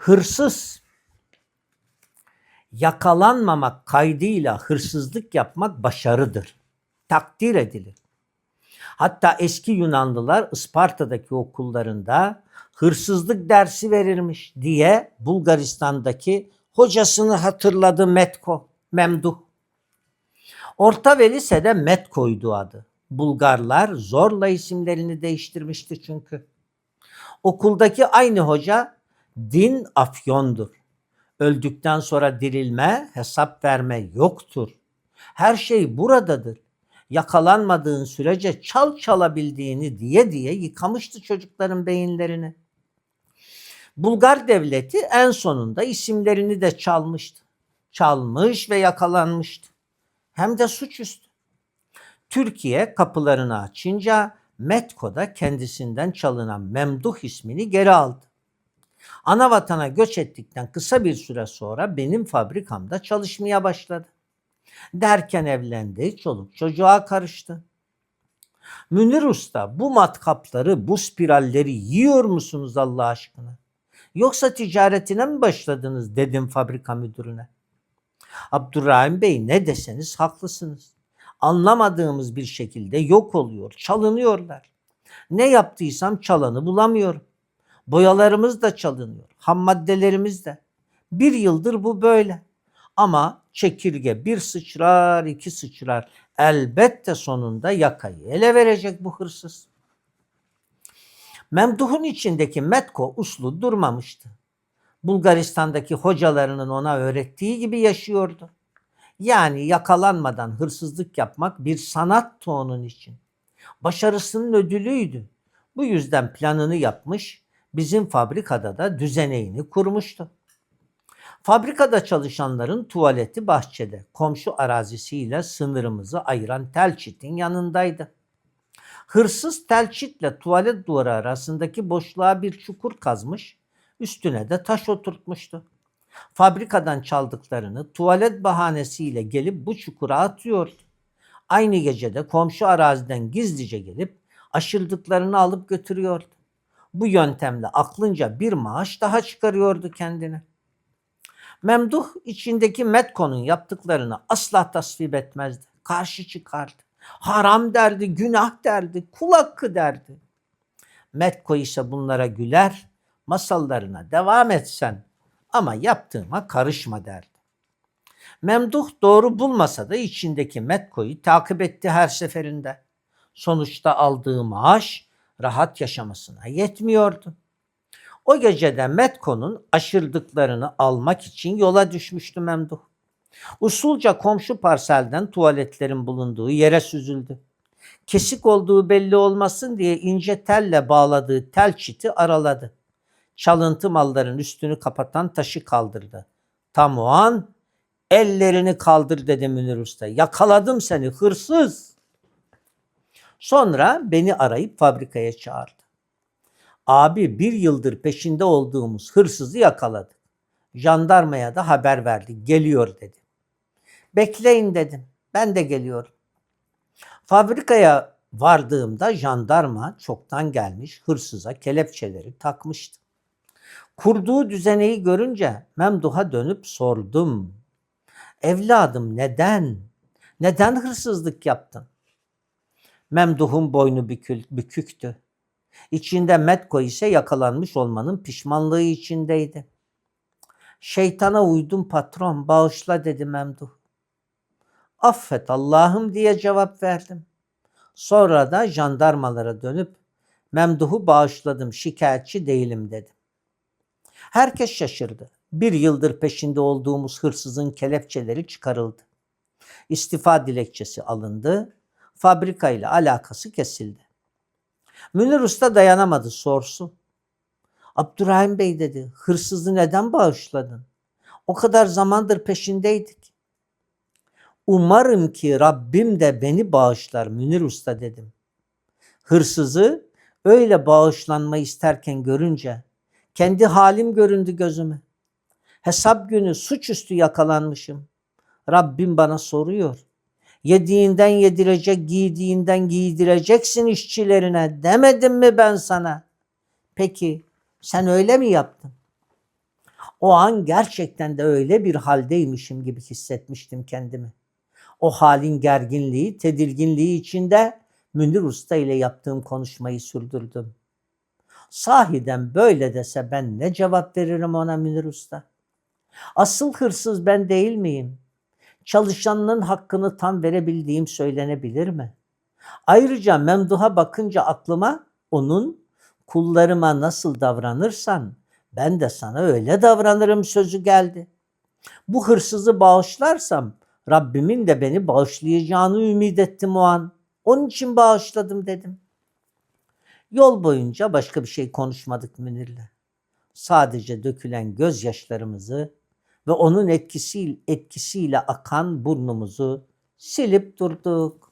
Hırsız yakalanmamak kaydıyla hırsızlık yapmak başarıdır. Takdir edilir. Hatta eski Yunanlılar Isparta'daki okullarında hırsızlık dersi verirmiş diye Bulgaristan'daki hocasını hatırladı Metko, Memduh. Orta ve lisede Metko'ydu adı. Bulgarlar zorla isimlerini değiştirmişti çünkü. Okuldaki aynı hoca din afyondur. Öldükten sonra dirilme, hesap verme yoktur. Her şey buradadır. Yakalanmadığın sürece çal çalabildiğini diye diye yıkamıştı çocukların beyinlerini. Bulgar devleti en sonunda isimlerini de çalmıştı. Çalmış ve yakalanmıştı. Hem de suçüstü. Türkiye kapılarını açınca Metko'da kendisinden çalınan Memduh ismini geri aldı. Ana vatana göç ettikten kısa bir süre sonra benim fabrikamda çalışmaya başladı. Derken evlendi, çoluk çocuğa karıştı. Münir Usta bu matkapları, bu spiralleri yiyor musunuz Allah aşkına? Yoksa ticaretine mi başladınız dedim fabrika müdürüne. Abdurrahim Bey ne deseniz haklısınız. Anlamadığımız bir şekilde yok oluyor, çalınıyorlar. Ne yaptıysam çalanı bulamıyorum. Boyalarımız da çalınıyor. Ham maddelerimiz de. Bir yıldır bu böyle. Ama çekirge bir sıçrar, iki sıçrar. Elbette sonunda yakayı ele verecek bu hırsız. Memduh'un içindeki Metko uslu durmamıştı. Bulgaristan'daki hocalarının ona öğrettiği gibi yaşıyordu. Yani yakalanmadan hırsızlık yapmak bir sanattı onun için. Başarısının ödülüydü. Bu yüzden planını yapmış, bizim fabrikada da düzeneğini kurmuştu. Fabrikada çalışanların tuvaleti bahçede, komşu arazisiyle sınırımızı ayıran tel çitin yanındaydı. Hırsız tel çitle tuvalet duvarı arasındaki boşluğa bir çukur kazmış, üstüne de taş oturtmuştu. Fabrikadan çaldıklarını tuvalet bahanesiyle gelip bu çukura atıyordu. Aynı gecede komşu araziden gizlice gelip aşırdıklarını alıp götürüyordu. Bu yöntemle aklınca bir maaş daha çıkarıyordu kendine. Memduh içindeki Metko'nun yaptıklarını asla tasvip etmezdi. Karşı çıkardı. Haram derdi, günah derdi, kul hakkı derdi. Metko ise bunlara güler, masallarına devam etsen ama yaptığıma karışma derdi. Memduh doğru bulmasa da içindeki Metko'yu takip etti her seferinde. Sonuçta aldığı maaş rahat yaşamasına yetmiyordu. O gecede Metko'nun aşırdıklarını almak için yola düşmüştü Memduh. Usulca komşu parselden tuvaletlerin bulunduğu yere süzüldü. Kesik olduğu belli olmasın diye ince telle bağladığı tel çiti araladı. Çalıntı malların üstünü kapatan taşı kaldırdı. Tam o an ellerini kaldır dedi Münir Usta. Yakaladım seni hırsız. Sonra beni arayıp fabrikaya çağırdı. Abi bir yıldır peşinde olduğumuz hırsızı yakaladık. Jandarmaya da haber verdi. Geliyor dedi. Bekleyin dedim. Ben de geliyorum. Fabrikaya vardığımda jandarma çoktan gelmiş hırsıza kelepçeleri takmıştı. Kurduğu düzeneyi görünce Memduh'a dönüp sordum. Evladım neden? Neden hırsızlık yaptın? Memduh'un boynu büküktü. İçinde Metko ise yakalanmış olmanın pişmanlığı içindeydi. Şeytana uydum patron bağışla dedi Memduh. Affet Allah'ım diye cevap verdim. Sonra da jandarmalara dönüp Memduh'u bağışladım şikayetçi değilim dedim. Herkes şaşırdı. Bir yıldır peşinde olduğumuz hırsızın kelepçeleri çıkarıldı. İstifa dilekçesi alındı. Fabrika ile alakası kesildi. Münir Usta dayanamadı sorsun. Abdurrahim Bey dedi hırsızı neden bağışladın? O kadar zamandır peşindeydik. Umarım ki Rabbim de beni bağışlar Münir Usta dedim. Hırsızı öyle bağışlanma isterken görünce kendi halim göründü gözüme. Hesap günü suçüstü yakalanmışım. Rabbim bana soruyor. Yediğinden yedirecek, giydiğinden giydireceksin işçilerine demedim mi ben sana? Peki sen öyle mi yaptın? O an gerçekten de öyle bir haldeymişim gibi hissetmiştim kendimi. O halin gerginliği, tedirginliği içinde Münir Usta ile yaptığım konuşmayı sürdürdüm. Sahiden böyle dese ben ne cevap veririm ona Münir Usta? Asıl hırsız ben değil miyim? Çalışanının hakkını tam verebildiğim söylenebilir mi? Ayrıca Memduh'a bakınca aklıma onun kullarıma nasıl davranırsan ben de sana öyle davranırım sözü geldi. Bu hırsızı bağışlarsam Rabbimin de beni bağışlayacağını ümit ettim o an. Onun için bağışladım dedim. Yol boyunca başka bir şey konuşmadık Münir'le. Sadece dökülen gözyaşlarımızı ve onun etkisiyle, etkisiyle akan burnumuzu silip durduk.